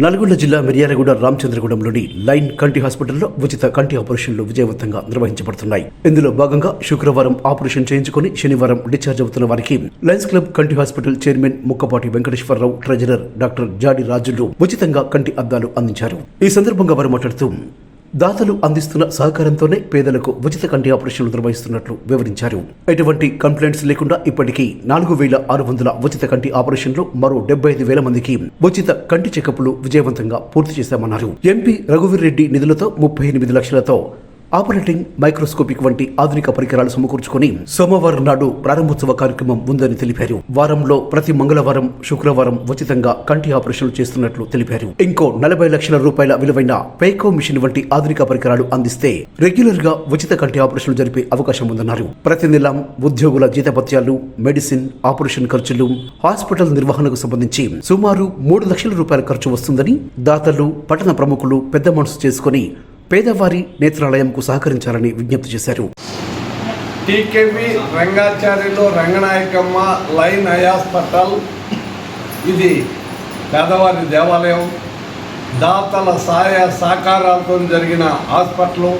నల్గొండ జిల్లా మిర్యాలగూడ రామచంద్రగూడెంలోని లైన్ కంటి హాస్పిటల్లో ఉచిత కంటి ఆపరేషన్లు విజయవంతంగా నిర్వహించబడుతున్నాయి. ఇందులో భాగంగా శుక్రవారం ఆపరేషన్ చేయించుకుని శనివారం డిశ్చార్జ్ అవుతున్న వారికి లయన్స్ క్లబ్ కంటి hospital chairman Mukkapati Venkateswara Rao treasurer doctor Jadi Rajulu ఉచితంగా కంటి అద్దాలు అందించారు. ఈ సందర్భంగా వారు మాట్లాడుతూ దాతలు అందిస్తున్న సహకారంతోనే పేదలకు ఉచిత కంటి ఆపరేషన్లు నిర్వహిస్తున్నట్లు వివరించారు. ఎటువంటి కంప్లైంట్స్ లేకుండా ఇప్పటికీ నాలుగు వేల ఆరు వందల ఉచిత కంటి ఆపరేషన్లు మరో డెబ్బై ఐదు వేల మందికి ఉచిత కంటి చెకప్లు విజయవంతంగా పూర్తి చేశామన్నారు. ఎంపీ రఘువీర్ రెడ్డి నిధులతో ముప్పై ఎనిమిది లక్షలతో ఆపరేటింగ్ మైక్రోస్కోపిక్ వంటి ఆధునిక పరికరాలు సమకూర్చుకొని సోమవారం నాడు ప్రారంభోత్సవ కార్యక్రమం ఉందని తెలిపారు. వారంలో ప్రతి మంగళవారం శుక్రవారం ఉచితంగా కంటి ఆపరేషన్లు చేస్తున్నట్లు తెలిపారు. ఇంకో నలభై లక్షల రూపాయల విలువైన పేకో మిషన్ వంటి ఆధునిక పరికరాలు అందిస్తే రెగ్యులర్గా ఉచిత కంటి ఆపరేషన్లు జరిపే అవకాశం ఉందన్నారు. ప్రతి నెల ఉద్యోగుల జీతభత్యాలు మెడిసిన్ ఆపరేషన్ ఖర్చులు హాస్పిటల్ నిర్వహణకు సంబంధించి సుమారు మూడు లక్షల రూపాయల ఖర్చు వస్తుందని దాతలు పట్టణ ప్రముఖులు పెద్ద మనసు చేసుకుని పేదవారి నేత్రాలయంకు సహకరించాలని విజ్ఞప్తి చేశారు. TKV Rangacharyulu Ranganayakamma line eye hospital ఇది పేదవారి దేవాలయం. దాతల సాయ సహకారాలతో జరిగిన హాస్పిటల్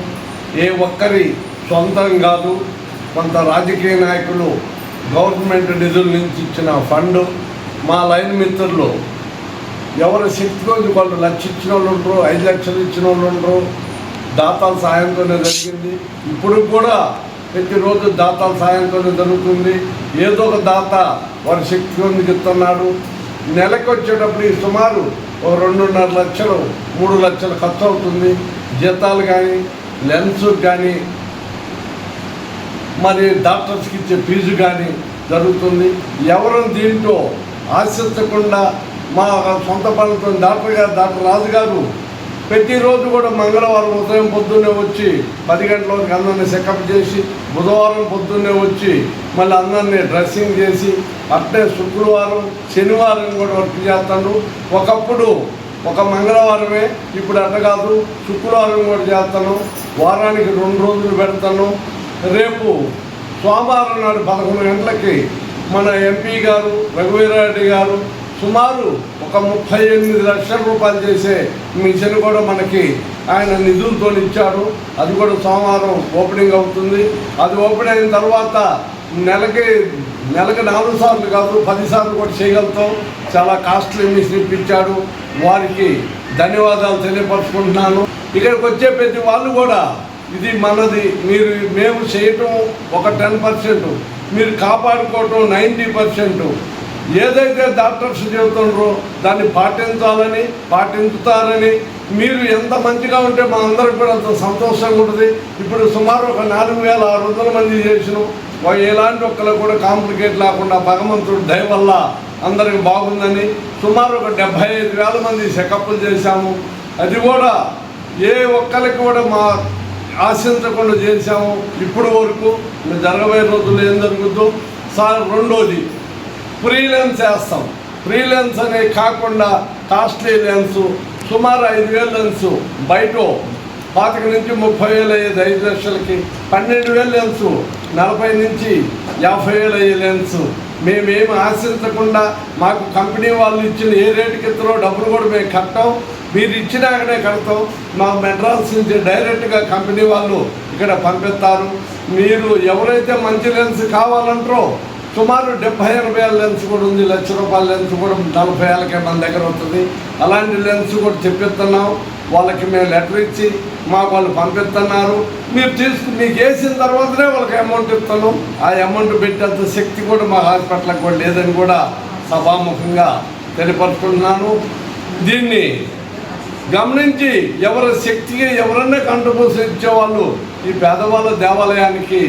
ఏ ఒక్కరి సొంతం కాదు. కొంత రాజకీయ నాయకులు గవర్నమెంట్ నిధుల నుంచి ఇచ్చిన ఫండ్. మా లైన్ మిత్రులు ఎవరు శక్తి రోజు వాళ్ళు లక్ష ఇచ్చిన వాళ్ళు ఉండరు ఐదు లక్షలు ఇచ్చిన వాళ్ళు ఉండరు. దాతాల సాయంతోనే జరిగింది. ఇప్పుడు కూడా ప్రతిరోజు దాతాల సాయంతోనే జరుగుతుంది. ఏదో ఒక దాత వారి శక్తి కొద్దికి ఇస్తున్నాడు నెలకు వచ్చేటప్పుడు ఈ సుమారు ఓ రెండున్నర లక్షలు మూడు లక్షలు ఖర్చు అవుతుంది. జీతాలు కానీ లెన్స్ కానీ మరి డాక్టర్స్కి ఇచ్చే ఫీజు కానీ జరుగుతుంది. ఎవరు దీంట్లో ఆశించకుండా మా సొంత పనులతో డాక్టర్ గారు డాక్టర్ రాజు గారు ప్రతిరోజు కూడా మంగళవారం ఉదయం పొద్దున్నే వచ్చి పది గంటలకు అందరిని చెకప్ చేసి బుధవారం పొద్దున్నే వచ్చి మళ్ళీ అందరినీ డ్రెస్సింగ్ చేసి అట్టే శుక్రవారం శనివారం కూడా వర్క్ చేస్తాను ఒకప్పుడు ఒక మంగళవారమే ఇప్పుడు అట్ట కాదు. శుక్రవారం కూడా చేస్తాను వారానికి రెండు రోజులు పెడతాను రేపు సోమవారం నాడు పదకొండు గంటలకి మన ఎంపీ గారు రఘువీరారెడ్డి గారు సుమారు ఒక ముప్పై ఎనిమిది లక్షల రూపాయలు చేసే మిషన్ కూడా మనకి ఆయన నిధులతో ఇచ్చారు. అది కూడా సోమవారం ఓపెనింగ్ అవుతుంది. అది ఓపెన్ అయిన తర్వాత నెలకి నెలకి నాలుగు సార్లు కాదు పది సార్లు కూడా చేయగలుగుతాం. చాలా కాస్ట్లీ మిషన్ ఇప్పించాడు వారికి ధన్యవాదాలు తెలియపరుచుకుంటున్నాను. ఇక్కడికి వచ్చే ప్రతి వాళ్ళు కూడా ఇది మనది మీరు మేము చేయటం ఒక టెన్ పర్సెంట్. మీరు కాపాడుకోవటం నైంటీ పర్సెంట్. ఏదైతే డాక్టర్స్ చెబుతుండ్రో దాన్ని పాటించాలని పాటించుతారని మీరు ఎంత మంచిగా ఉంటే మా అందరికి కూడా అంత సంతోషంగా ఉంటుంది. ఇప్పుడు సుమారు ఒక నాలుగు వేల ఆరు వందల మంది చేసినాం. ఎలాంటి ఒక్కరు కూడా కాంప్లికేట్ లేకుండా భగవంతుడు దయ వల్ల అందరికి బాగుందని సుమారు ఒక డెబ్భై ఐదు వేల మంది చెకప్లు చేశాము. అది కూడా ఏ ఒక్కరికి కూడా మా ఆశించకుండా చేశాము. ఇప్పుడు వరకు జరగబోయే రోజుల్లో ఏం జరుగుతుందో సార్ రెండోది ఫ్రీలెన్స్ వేస్తాం ఫ్రీలెన్స్ అనే కాకుండా కాస్ట్లీ లెన్స్ సుమారు ఐదు వేల లెన్స్ బయట పాతిక నుంచి ముప్పై వేలు అయ్యేది ఐదు లక్షలకి పన్నెండు వేల లెన్స్ నలభై నుంచి యాభై వేలు అయ్యే లెన్స్. మేమేమి ఆశించకుండా మాకు కంపెనీ వాళ్ళు ఇచ్చిన ఏ రేటుకి ఇస్తారో డబ్బులు కూడా మేము కట్టాం. మీరు ఇచ్చినాకనే కడతాం. మా మెడ్రాస్ నుంచి డైరెక్ట్గా కంపెనీ వాళ్ళు ఇక్కడ పంపిస్తారు. మీరు ఎవరైతే మంచి లెన్స్ కావాలంటారో సుమారు డెబ్బై ఎనభై వేల లెన్స్ కూడా ఉంది లక్ష రూపాయల లెన్స్ కూడా నలభై వేలకే మన దగ్గర వస్తుంది. అలాంటి లెన్స్ కూడా చెప్పిస్తున్నాం. వాళ్ళకి మేము లెటర్ ఇచ్చి మాకు వాళ్ళు పంపిస్తున్నారు. మీరు తీసుకు మీకు వేసిన తర్వాతనే వాళ్ళకి అమౌంట్ ఇస్తాను ఆ అమౌంట్ పెట్టేంత శక్తి కూడా మా హాస్పిటల్కి కూడా లేదని కూడా సభాముఖంగా తెలియపరుచుకుంటున్నాను దీన్ని గమనించి ఎవరి శక్తికి ఎవరన్నా కంట్రిబ్యూషన్ ఇచ్చేవాళ్ళు ఈ పేదవాళ్ళ దేవాలయానికి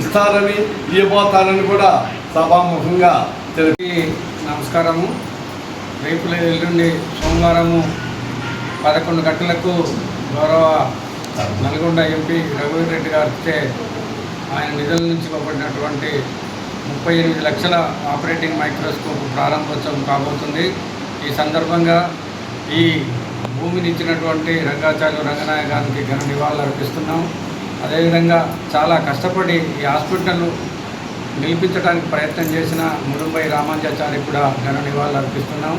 ఇస్తారని ఇవ్వబోతారని కూడా సభాముఖంగా తెలిపి నమస్కారము. రేపు ఎల్లుండి సోమవారము పదకొండు గంటలకు గౌరవ నల్గొండ ఎంపీ రఘువీర్ రెడ్డి గారిచే ఆయన నిధుల నుంచి ఇవ్వబడినటువంటి ముప్పై ఎనిమిది లక్షల ఆపరేటింగ్ మైక్రోస్కోప్ ప్రారంభోత్సవం కాబోతుంది. ఈ సందర్భంగా ఈ భూమిని ఇచ్చినటువంటి రంగాచార్య రంగనాయ గారికి ఘన నివాళులు అర్పిస్తున్నాం. అదేవిధంగా చాలా కష్టపడి ఈ హాస్పిటల్ నిలిపించడానికి ప్రయత్నం చేసిన ముడుంబై రామాంజాచారి కూడా ఘన నివాళులు అర్పిస్తున్నాం.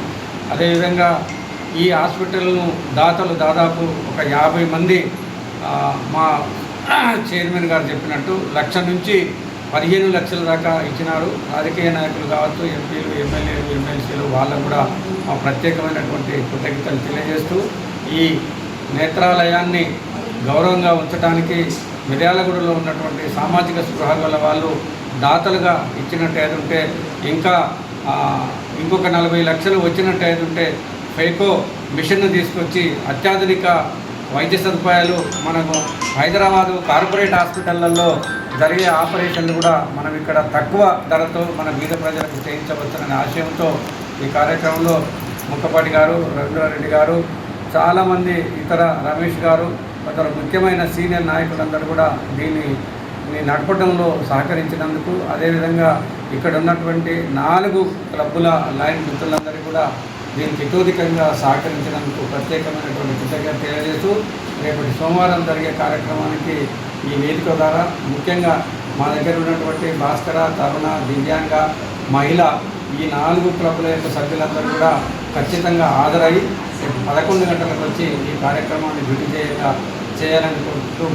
అదేవిధంగా ఈ హాస్పిటల్ను దాతలు దాదాపు ఒక యాభై మంది మా చైర్మన్ గారు చెప్పినట్టు లక్ష నుంచి పదిహేను లక్షల దాకా ఇచ్చినారు. రాజకీయ నాయకులు కావచ్చు ఎంపీలు ఎమ్మెల్యేలు ఎమ్మెల్సీలు వాళ్ళకు కూడా మా ప్రత్యేకమైనటువంటి కృతజ్ఞతలు తెలియజేస్తూ ఈ నేత్రాలయాన్ని గౌరవంగా ఉంచడానికి మిర్యాలగూడలో ఉన్నటువంటి సామాజిక స్పృహ గల వాళ్ళు దాతలుగా ఇచ్చినట్టు ఉంటే ఇంకా ఇంకొక నలభై లక్షలు వచ్చినట్టు ఉంటే ఫైకో మిషన్ను తీసుకొచ్చి అత్యాధునిక వైద్య సదుపాయాలు మనకు హైదరాబాదు కార్పొరేట్ హాస్పిటళ్ళలో జరిగే ఆపరేషన్లు కూడా మనం ఇక్కడ తక్కువ ధరతో మన బీద ప్రజలకు చేయించవచ్చుననే ఆశయంతో ఈ కార్యక్రమంలో ముక్కపాటి గారు రవీంద్రారెడ్డి గారు చాలామంది ఇతర రమేష్ గారు కొందరు ముఖ్యమైన సీనియర్ నాయకులందరూ కూడా దీన్ని నడపడంలో సహకరించినందుకు అదేవిధంగా ఇక్కడ ఉన్నటువంటి నాలుగు క్లబ్బుల లైన్ మిత్రులందరూ కూడా దీనికి ఇతోధికంగా సహకరించినందుకు ప్రత్యేకమైనటువంటి కృతజ్ఞత తెలియజేస్తూ రేపటి సోమవారం జరిగే కార్యక్రమానికి ఈ వేదిక ద్వారా ముఖ్యంగా మా దగ్గర ఉన్నటువంటి భాస్కర తరుణ దివ్యాంగ మహిళ ఈ నాలుగు క్లబ్ల యొక్క సభ్యులందరూ కూడా ఖచ్చితంగా హాజరయ్యి పదకొండు గంటలకు వచ్చి ఈ కార్యక్రమాన్ని డ్యూటీ చేయగా చేయాలని కోరుతూ